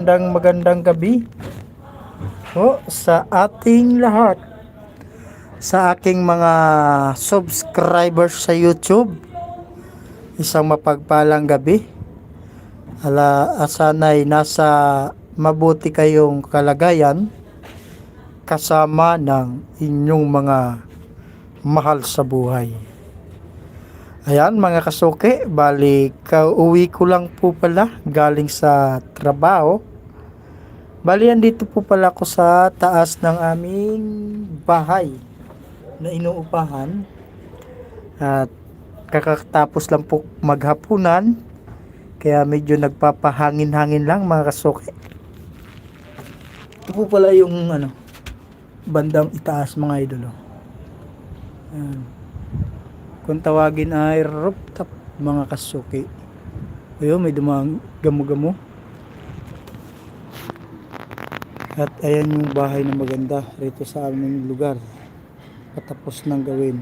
Magandang magandang gabi po sa ating lahat. Sa aking mga subscribers sa YouTube. Isang mapagpalang gabi. Ala, sana'y nasa mabuti kayong kalagayan kasama ng inyong mga mahal sa buhay. Ayan mga kasuke, bali kauwi ko lang po pala galing sa trabaho. Bali andito po pala ako sa taas ng aming bahay na inuupahan. At kakatapos lang po maghapunan. Kaya medyo nagpapahangin-hangin lang mga kasuke. Ito po pala yung ano, bandang itaas mga idolo. Ayan kung tawagin ay rooftop mga kasuki ayun may dumang gamo-gamo at ayan yung bahay na maganda rito sa aming lugar. Patapos ng gawin.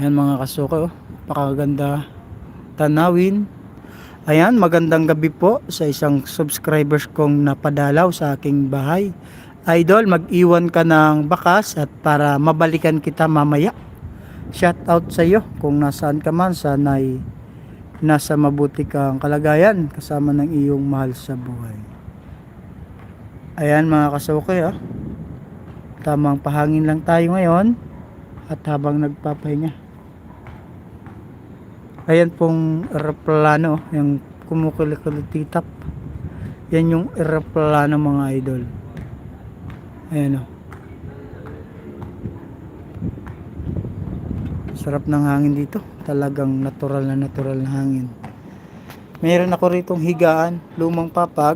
Ayan mga kasuki oh. Pakaganda tanawin. Ayan magandang gabi po sa isang subscribers kong napadalaw sa aking bahay. Idol, mag-iwan ka ng bakas at para mabalikan kita mamaya. Shout out sa iyo kung nasaan ka man, sana'y nasa mabuti kang kalagayan kasama ng iyong mahal sa buhay. Ayan mga kasukay ah. Tamang pahangin lang tayo ngayon at habang nagpapahinga. Ayan pong aeroplano, yung kumukulikulititap. Yan yung aeroplano mga idol. Ayan o. Sarap ng hangin dito. Talagang natural na natural na hangin. Mayroon ako ritong higaan, lumang papag.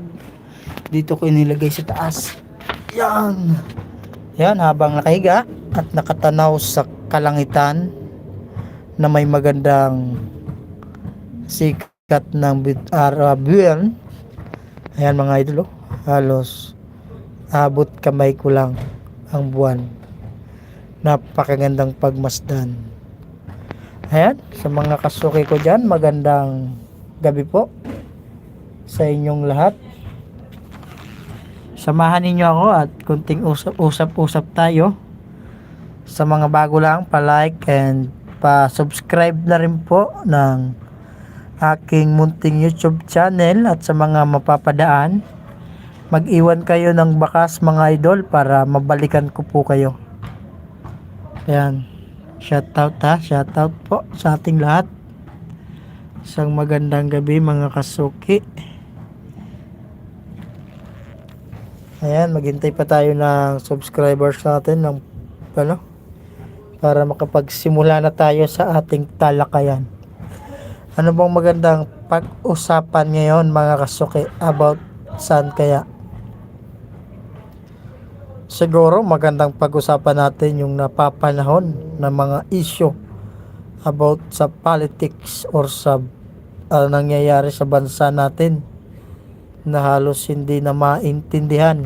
Dito ko inilagay sa taas. Yan. Yan, habang nakahiga at nakatanaw sa kalangitan na may magandang sikat ng araw buwan. Ayan mga idol, oh. halos abot kamay ko lang ang buwan. Napakagandang pagmasdan. Ayan, sa mga kasuki ko dyan, magandang gabi po sa inyong lahat. Samahan ninyo ako at kunting usap-usap tayo. Sa mga bago lang, pa-like and pa-subscribe na rin po ng aking munting YouTube channel at sa mga mapapadaan mag-iwan kayo ng bakas mga idol para mabalikan ko po kayo. Ayan. Shoutout ha. Shoutout po sa ating lahat. Isang magandang gabi mga kasuki. Ayan, maghintay pa tayo ng subscribers natin ng ano para makapagsimula na tayo sa ating talakayan. Ano bang magandang pag-usapan ngayon mga kasuki about saan kaya? Siguro magandang pag-usapan natin yung napapanahon ng mga issue about sa politics or sa uh, nangyayari sa bansa natin na halos hindi na maintindihan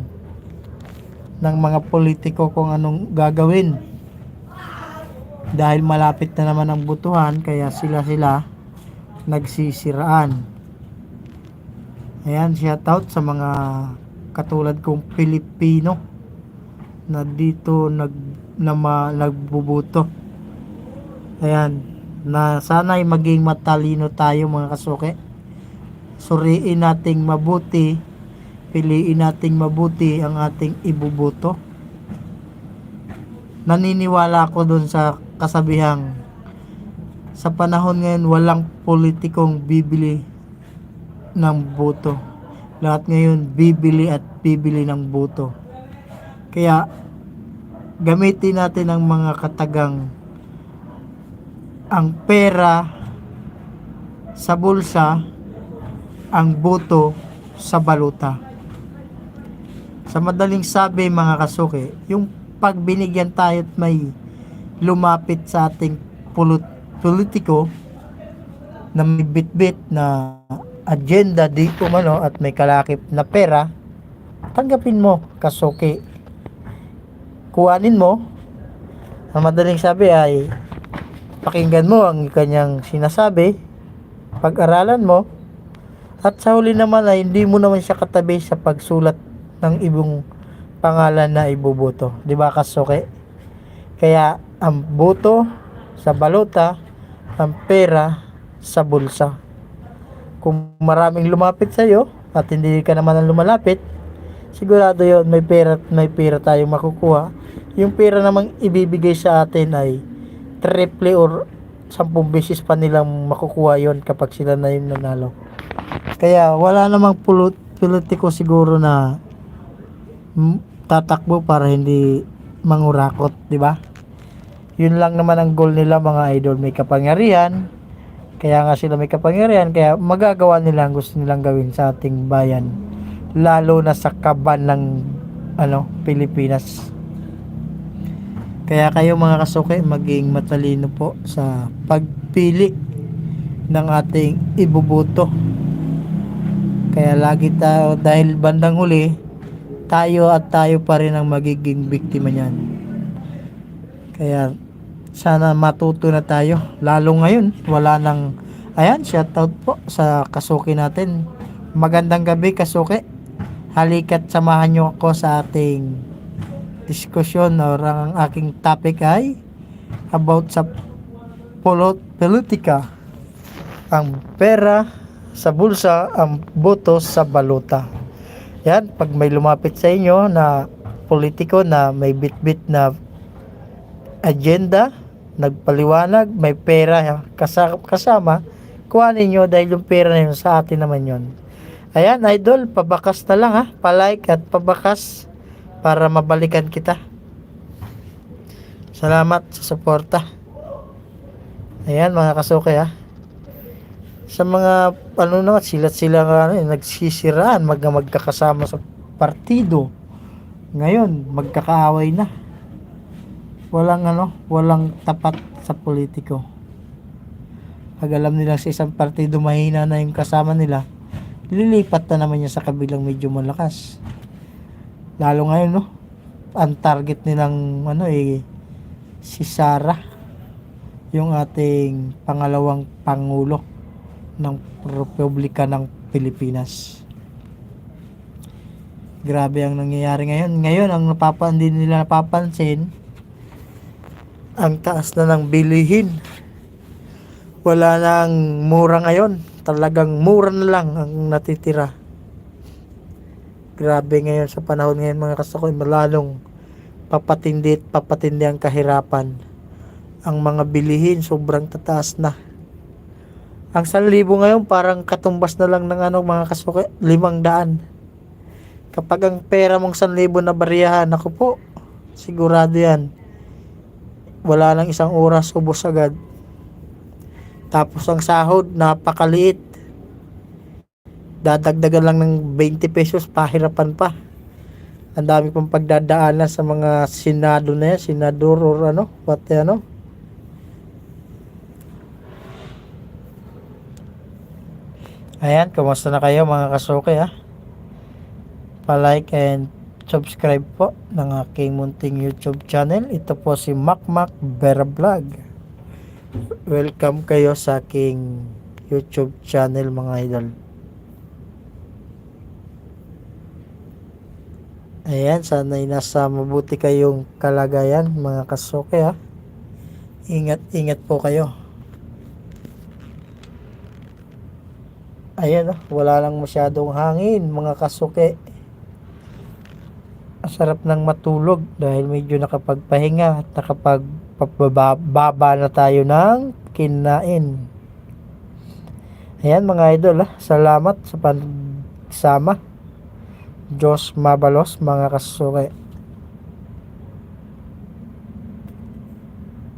ng mga politiko kung anong gagawin. Dahil malapit na naman ang butuhan kaya sila sila nagsisiraan. Ayan shout out sa mga katulad kong Pilipino na dito nag na ma, nagbubuto. Ayan. Na sana'y maging matalino tayo mga kasuke. Suriin nating mabuti piliin nating mabuti ang ating ibubuto. Naniniwala ako dun sa kasabihang sa panahon ngayon walang politikong bibili ng boto lahat ngayon bibili at bibili ng boto kaya gamitin natin ang mga katagang ang pera sa bulsa ang boto sa baluta. Sa madaling sabi mga kasuki, yung pag binigyan tayo at may lumapit sa ating pulut- politiko na may bitbit na agenda di umano at may kalakip na pera, tanggapin mo kasuki. Kuhanin mo, ang madaling sabi ay pakinggan mo ang kanyang sinasabi pag-aralan mo. At sa huli naman ay hindi mo naman siya katabi sa pagsulat ng ibong pangalan na ibuboto. Di ba kasuke? Kaya ang boto sa balota, ang pera sa bulsa. Kung maraming lumapit sa iyo at hindi ka naman ang lumalapit, sigurado yon may pera may pera tayong makukuha. Yung pera namang ibibigay sa atin ay triple or 10 beses pa nilang makukuha yon kapag sila na yung nanalo. Kaya wala namang pulut politiko siguro na tatakbo para hindi mangurakot, di ba? Yun lang naman ang goal nila mga idol, may kapangyarihan. Kaya nga sila may kapangyarihan, kaya magagawa nila ang gusto nilang gawin sa ating bayan. Lalo na sa kaban ng ano, Pilipinas. Kaya kayo mga kasuke, maging matalino po sa pagpili ng ating ibuboto. Kaya lagi tayo, dahil bandang huli, tayo at tayo pa rin ang magiging biktima niyan. Kaya sana matuto na tayo. Lalo ngayon, wala nang, ayan, shoutout po sa kasuki natin. Magandang gabi kasuki. Halika't samahan nyo ako sa ating diskusyon. Or ang aking topic ay about sa polot politika. Ang pera sa bulsa ang boto sa baluta. Yan pag may lumapit sa inyo na politiko na may bitbit na agenda nagpaliwanag may pera kasa- kasama kuhanin nyo dahil yung pera na yun sa atin naman yon ayan idol pabakas na lang ha palike at pabakas para mabalikan kita. Salamat sa suporta. Ayan mga kasuke ha. Sa mga ano naman sila nga ano, eh, nagsisiraan mag magkakasama sa partido. Ngayon magkakaaway na. Walang ano, walang tapat sa politiko. Pag alam nila sa isang partido mahina na yung kasama nila, lilipat na naman niya sa kabilang medyo malakas. Lalo ngayon no? Ang target nilang ano eh si Sara yung ating pangalawang pangulo ng Republika ng Pilipinas. Grabe ang nangyayari ngayon. Ngayon ang napapan din nila napapansin ang taas na ng bilihin. Wala nang mura ngayon talagang mura na lang ang natitira Grabe ngayon sa panahon ngayon mga kasakoy, malalong papatindi at papatindi ang kahirapan. Ang mga bilihin sobrang tataas na. Ang 1,000 ngayon parang katumbas na lang ng ano mga kasakoy, 500. Kapag ang pera mong 1,000 na bariyahan, ako po, sigurado yan. Wala lang isang oras, ubos agad. Tapos ang sahod, napakaliit dadagdagan lang ng 20 pesos, pahirapan pa. Ang dami pang pagdadaanan sa mga senado na yan, senador or ano, what ano. Ayan, kumusta na kayo mga kasuke ha? Pa-like and subscribe po ng aking munting YouTube channel. Ito po si Macmac Vera Vlog. Welcome kayo sa aking YouTube channel mga idol. Ayan, sana ay nasa mabuti kayong kalagayan mga kasuke ha. Ingat, ingat po kayo. Ayan wala lang masyadong hangin mga kasuke. Sarap ng matulog dahil medyo nakapagpahinga at nakapagpababa na tayo ng kinain. Ayan mga idol ha, salamat sa pagsama. Diyos mabalos mga kasuke.